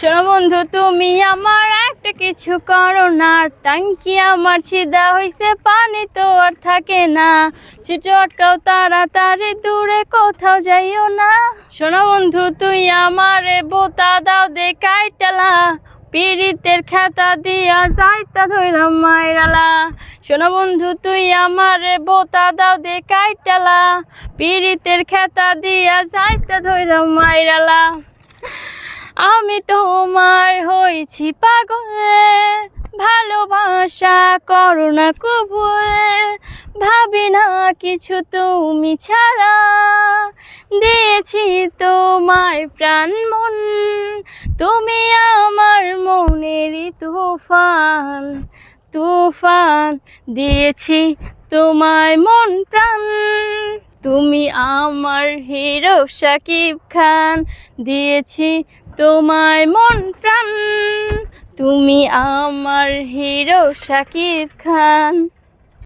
শোনো বন্ধু, তুমি আমার একটা কিছু করো না। টাঙ্কি আমার ছিদা হইছে, পানি তো আর থাকে না। সেটা আটকাও তাড়াতাড়ি, দূরে কোথাও যাইও না। শোনো বন্ধু, তুই আমারে বোতা দাও দে কাইটালা। পীড়িতের খাতা দিয়া যাইতা ধইরাম মাইরালা। শোনো বন্ধু, তুই আমারে বোতা দাও দে কাইটালা। পীড়িতের খাতা দিয়া যাইতা ধইরাম মাইরালা। আমি তোমার হয়েছি পাগলে, ভালোবাসা করোনা কবুলে, ভাবি না কিছু তুমি ছাড়া। দিয়েছি তোমায় প্রাণ মন, তুমি আমার মনেরই তুফান। তুফান, দিয়েছি তোমায় মন প্রাণ। তুমি আমার হিরো সাকিব খান দিয়েছি তোমায় মন প্রাণ। তুমি আমার হিরো সাকিব খান।